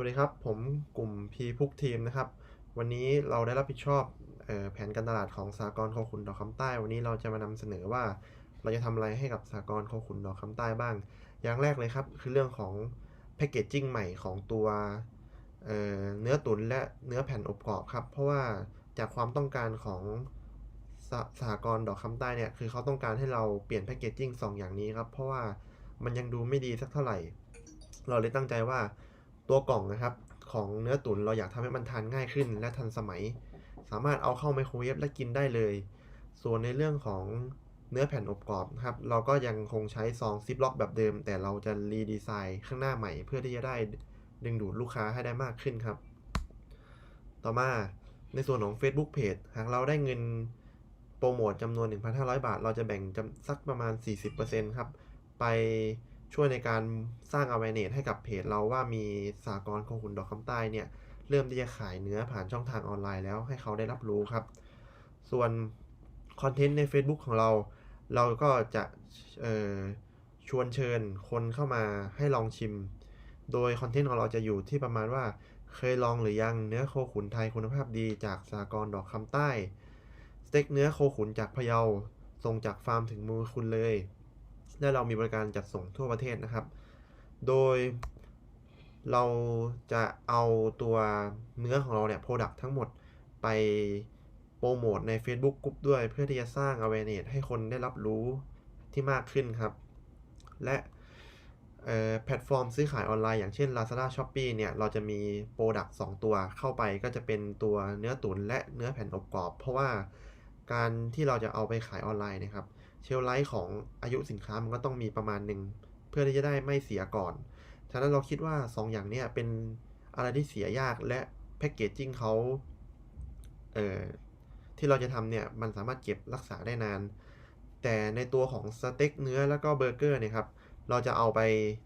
วัสดีครับ ผมกลุ่ม P พุกทีมนะครับ วันนี้เราได้รับผิดชอบออแผนการตลาดของสากลโคขุนดอกคำใต้ วันนี้เราจะมานำเสนอว่า เราจะทำอะไรให้กับสากลโคขุนดอกคำใต้บ้าง อย่างแรกเลยครับคือเรื่องของแพคเกจจิ้งใหม่ของตัวเเนื้อตุ๋นและเนื้อแผ่นอบกรอบครับ เพราะว่าจากความต้องการของสสหกรณ์ดอกคำใต้เนี่ยคือเขาต้องการให้เราเปลี่ยนแพคเกจจิ้งสองอย่างนี้ครับเพราะว่ามันยังดูไม่ดีสักเท่าไหร่ เราเลยตั้งใจว่า ตัวกล่องนะครับของเนื้อตุ๋นเราอยากทำให้มันทานง่ายขึ้น และทันสมัย สามารถเอาเข้าไมโครเวฟและกินได้เลย ส่วนในเรื่องของเนื้อแผ่นอบกรอบนะครับ เราก็ยังคงใช้ซองซิปล็อกแบบเดิม แต่เราจะรีดีไซน์ข้างหน้าใหม่ เพื่อที่จะได้ดึงดูดลูกค้าให้ได้มากขึ้นครับ ต่อมาในส่วนของ Facebook Page หากเราได้เงินโปรโมทจำนวน 1,500 บาท เราจะแบ่งสักประมาณ 40%ครับ ไป ช่วยในการสร้าง awareness ให้กับเพจเราว่ามีสากลของขุนดอกคำใต้เนี่ยเริ่มที่จะขายเนื้อผ่านช่องทางออนไลน์แล้วให้เขาได้รับรู้ครับ ส่วนคอนเทนต์ใน Facebook ของเรา เราก็จะชวนเชิญคนเข้ามาให้ลองชิม โดยคอนเทนต์ของเราจะอยู่ที่ประมาณว่าเคยลองหรือยังเนื้อโคขุนไทยคุณภาพดีจากสากลดอกคำใต้ สเต็กเนื้อโคขุนจากพะเยาส่งจากฟาร์มถึงมือคุณเลย และเรามีบริการจัดส่งทั่วประเทศนะครับ โดยเราจะเอาตัวเนื้อของเราเนี่ยโปรดักทั้งหมดไปโปรโมทใน Facebook กลุ่มด้วยเพื่อที่จะสร้าง awareness ให้คนได้รับรู้ที่มากขึ้นครับ และแพลตฟอร์มซื้อขายออนไลน์อย่างเช่น Lazada Shopee เนี่ย เราจะมีโปรดักต์2ตัวเข้าไปก็จะเป็นตัวเนื้อตุ๋นและเนื้อแผ่นอบกรอบ เพราะว่าการที่เราจะเอาไปขายออนไลน์นะครับ เชลไลท์ของอายุสินค้ามันก็ต้องมีประมาณหนึ่งเพื่อที่จะได้ไม่เสียก่อน ฉะนั้นเราคิดว่า 2 อย่างเนี้ยเป็นอะไรที่เสียยากและแพคเกจจิ้งเขาเอ่อที่เราจะทำเนี่ยมันสามารถเก็บรักษาได้นาน แต่ในตัวของสเต็กเนื้อแล้วก็เบอร์เกอร์เนี่ยครับเราจะเอาไป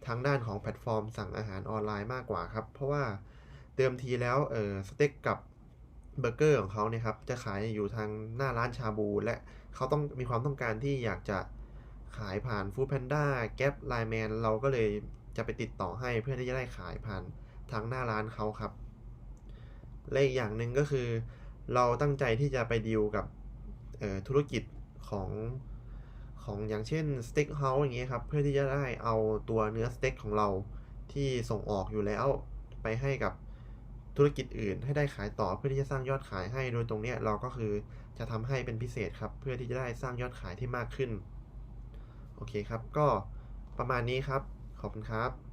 ทางด้านของแพลตฟอร์มสั่งอาหารออนไลน์มากกว่าครับ เพราะว่าเดิมทีแล้วเออสเต็กกับ เบอร์เกอร์ของเขาเนี่ยครับจะขายอยู่ทางหน้าร้านชาบู และเขาต้องมีความต้องการที่อยากจะขายผ่าน Food Panda แก๊ปไลแมนเราก็เลยจะไปติดต่อให้เพื่อที่จะได้ขายผ่านทางหน้าร้านเขาครับและอีกอย่างหนึ่งก็คือ เราตั้งใจที่จะไปดีลกับธุรกิจของของอย่างเช่นสเต็กเฮาส์อย่างเงี้ยครับ เพื่อที่จะได้เอาตัวเนื้อสเต็กของเราที่ส่งออกอยู่แล้ว ไปให้กับ ธุรกิจอื่นให้ได้ขายต่อเพื่อที่จะสร้างยอดขายให้ โดยตรงเนี้ยเราก็คือจะทำให้เป็นพิเศษครับ เพื่อที่จะได้สร้างยอดขายที่มากขึ้น โอเคครับ ก็ประมาณนี้ครับ ขอบคุณครับ